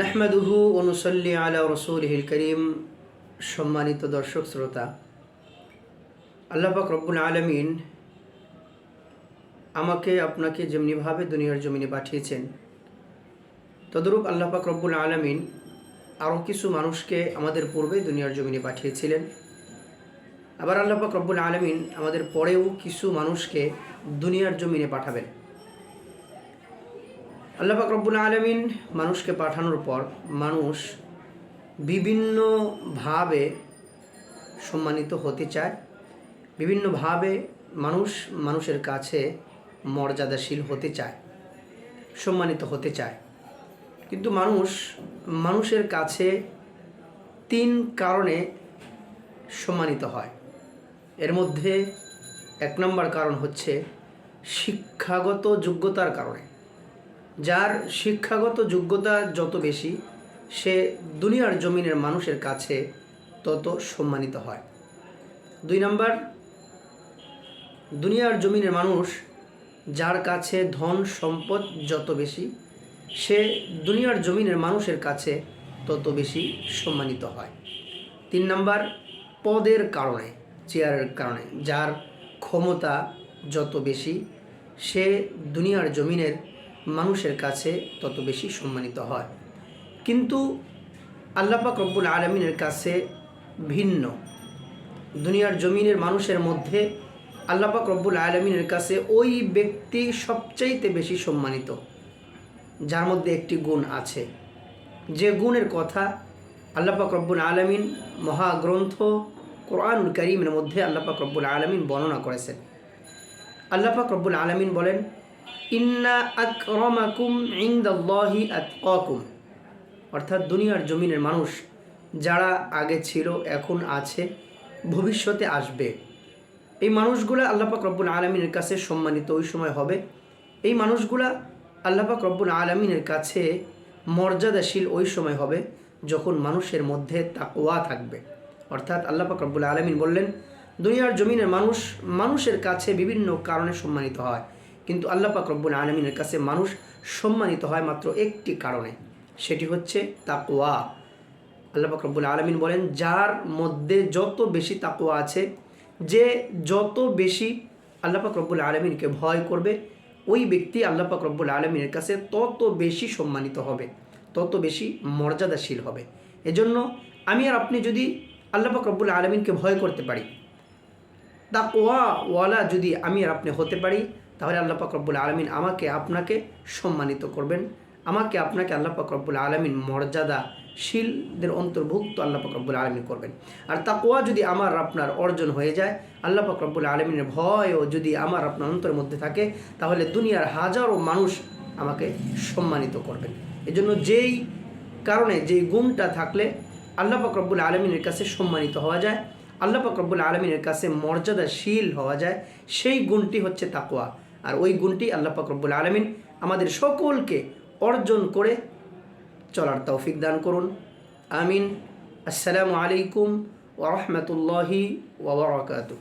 নাহমাদুহু অনুসল্লি আলা রসুলহিল করিম। সম্মানিত দর্শক, শ্রোতা আল্লাপাক রব্বুল আলমিন আমাকে, আপনাকে যেমনিভাবে দুনিয়ার জমিনে পাঠিয়েছেন, তদরূপ আল্লাপাক রব্বুল আলমিন আরও কিছু মানুষকে আমাদের পূর্বে দুনিয়ার জমিনে পাঠিয়েছিলেন। আবার আল্লাপাক রব্বুল আলমিন আমাদের পরেও কিছু মানুষকে দুনিয়ার জমিনে পাঠাবেন। আল্লাহ পাক রব্বুল আলমিন মানুষকে পাঠানোর পর মানুষ বিভিন্নভাবে সম্মানিত হতে চায়। বিভিন্নভাবে মানুষ মানুষের কাছে মর্যাদাশীল হতে চায়, সম্মানিত হতে চায়। কিন্তু মানুষ মানুষের কাছে তিন কারণে সম্মানিত হয়। এর মধ্যে এক নম্বর কারণ হচ্ছে শিক্ষাগত যোগ্যতার কারণে। যার শিক্ষাগত যোগ্যতা যত বেশি, সে দুনিয়ার জমিনের মানুষের কাছে তত সম্মানিত হয়। দুই নম্বর, দুনিয়ার জমিনের মানুষ যার কাছে ধন সম্পদ যত বেশি, সে দুনিয়ার জমিনের মানুষের কাছে তত বেশি সম্মানিত হয়। তিন নম্বর, পদের কারণে, চেয়ারের কারণে, যার ক্ষমতা যত বেশি, সে দুনিয়ার জমিনের মানুষের কাছে তত বেশি সম্মানিত হয়। কিন্তু আল্লাপাক রব্বুল আলমিনের কাছে ভিন্ন। দুনিয়ার জমিনের মানুষের মধ্যে আল্লাপাক রব্বুল আলমিনের কাছে ওই ব্যক্তি সবচাইতে বেশি সম্মানিত, যার মধ্যে একটি গুণ আছে। যে গুণের কথা আল্লাপাক রব্বুল আলমিন মহাগ্রন্থ কোরআনুল করিমের মধ্যে আল্লাপাক রব্বুল আলমিন বর্ণনা করেছেন। আল্লাপাক রব্বুল আলমিন বলেন ইন্না আকরমাকুম ইন্দাল্লাহি আতকাকুম। অর্থাৎ দুনিয়ার জমিনের মানুষ যারা আগে ছিল, এখন আছে, ভবিষ্যতে আসবে। এই মানুষগুলা আল্লাপাক রব্বুল আলমিনের কাছে সম্মানিত ওই সময় হবে। এই মানুষগুলা আল্লাপাক রব্বুল আলমিনের কাছে মর্যাদাশীল ওই সময় হবে যখন মানুষের মধ্যে তাকোয়া থাকবে। অর্থাৎ আল্লাপাক রব্বুল আলমিন বললেন, দুনিয়ার জমিনের মানুষ মানুষের কাছে বিভিন্ন কারণে সম্মানিত হয়। কিন্তু আল্লাহ পাক রব্বুল আলমিনের কাছে মানুষ সম্মানিত হয় মাত্র একটি কারণে। সেটি হচ্ছে তাকোয়া আল্লাহ পাক রব্বুল আলমিন বলেন, যার মধ্যে যত বেশি তাকোয়া আছে, যে যত বেশি আল্লাহ পাক রব্বুল আলমিনকে ভয় করবে, ওই ব্যক্তি আল্লাহ পাক রব্বুল আলমিনের কাছে তত বেশি সম্মানিত হবে, তত বেশি মর্যাদাশীল হবে। এজন্য আমি আর আপনি যদি আল্লাহ পাক রব্বুল আলমিনকে ভয় করতে পারি তাকোয়া ওয়ালা যদি আমি আর আপনি হতে পারি তাহলে আল্লাহ রব্বুল আলমিন আমাকে আপনাকে সম্মানিত করবেন। আমাকে আপনাকে আল্লাহ রব্বুল আলমিন মর্যাদাশীলদের অন্তর্ভুক্ত আল্লাহ রব্বুল আলমিন করবেন। আর তাকোয়া যদি আমার আপনার অর্জন হয়ে যায়, আল্লাহ রব্বুল আলমিনের ভয়ও যদি আমার আপনার অন্তরের মধ্যে থাকে, তাহলে দুনিয়ার হাজারো মানুষ আমাকে সম্মানিত করবেন। এজন্য যেই কারণে যেই গুণটা থাকলে আল্লাহ রব্বুল আলমিনের কাছে সম্মানিত হওয়া যায়, আল্লাহ রব্বুল আলমিনের কাছে মর্যাদাশীল হওয়া যায়, সেই গুণটি হচ্ছে তাকোয়া আর ওই গুণটি আল্লাহ পাক রব্বুল আলমিন আমাদের সকলকে অর্জন করে চলার তৌফিক দান করুন। আমিন। আসসালামু আলাইকুম ওরহমতুল্লাহি ওবরাকাতু